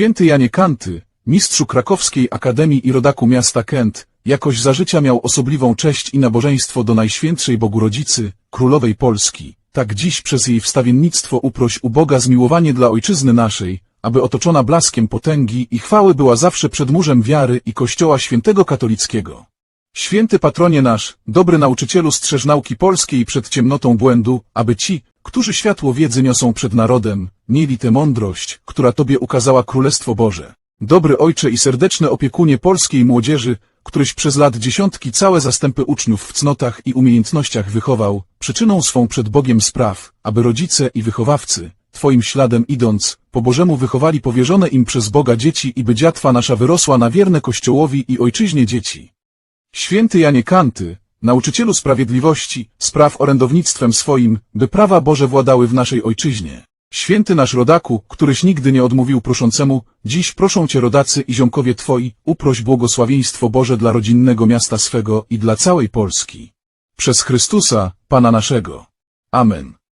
Święty Janie Kanty, mistrzu krakowskiej Akademii i rodaku miasta Kent, jakoś za życia miał osobliwą cześć i nabożeństwo do Najświętszej Bogu Rodzicy, Królowej Polski. Tak dziś przez jej wstawiennictwo uproś u Boga zmiłowanie dla Ojczyzny naszej, aby otoczona blaskiem potęgi i chwały była zawsze przedmurzem wiary i Kościoła Świętego Katolickiego. Święty patronie nasz, dobry nauczycielu strzeż nauki polskiej przed ciemnotą błędu, aby ci, którzy światło wiedzy niosą przed narodem, mieli tę mądrość, która Tobie ukazała Królestwo Boże. Dobry ojcze i serdeczne opiekunie polskiej młodzieży, któryś przez lat dziesiątki całe zastępy uczniów w cnotach i umiejętnościach wychował, przyczyną swą przed Bogiem spraw, aby rodzice i wychowawcy, Twoim śladem idąc, po Bożemu wychowali powierzone im przez Boga dzieci i by dziatwa nasza wyrosła na wierne Kościołowi i Ojczyźnie dzieci. Święty Janie Kanty, nauczycielu sprawiedliwości, spraw orędownictwem swoim, by prawa Boże władały w naszej ojczyźnie. Święty nasz rodaku, któryś nigdy nie odmówił proszącemu, dziś proszą Cię rodacy i ziomkowie Twoi, uproś błogosławieństwo Boże dla rodzinnego miasta swego i dla całej Polski. Przez Chrystusa, Pana naszego. Amen.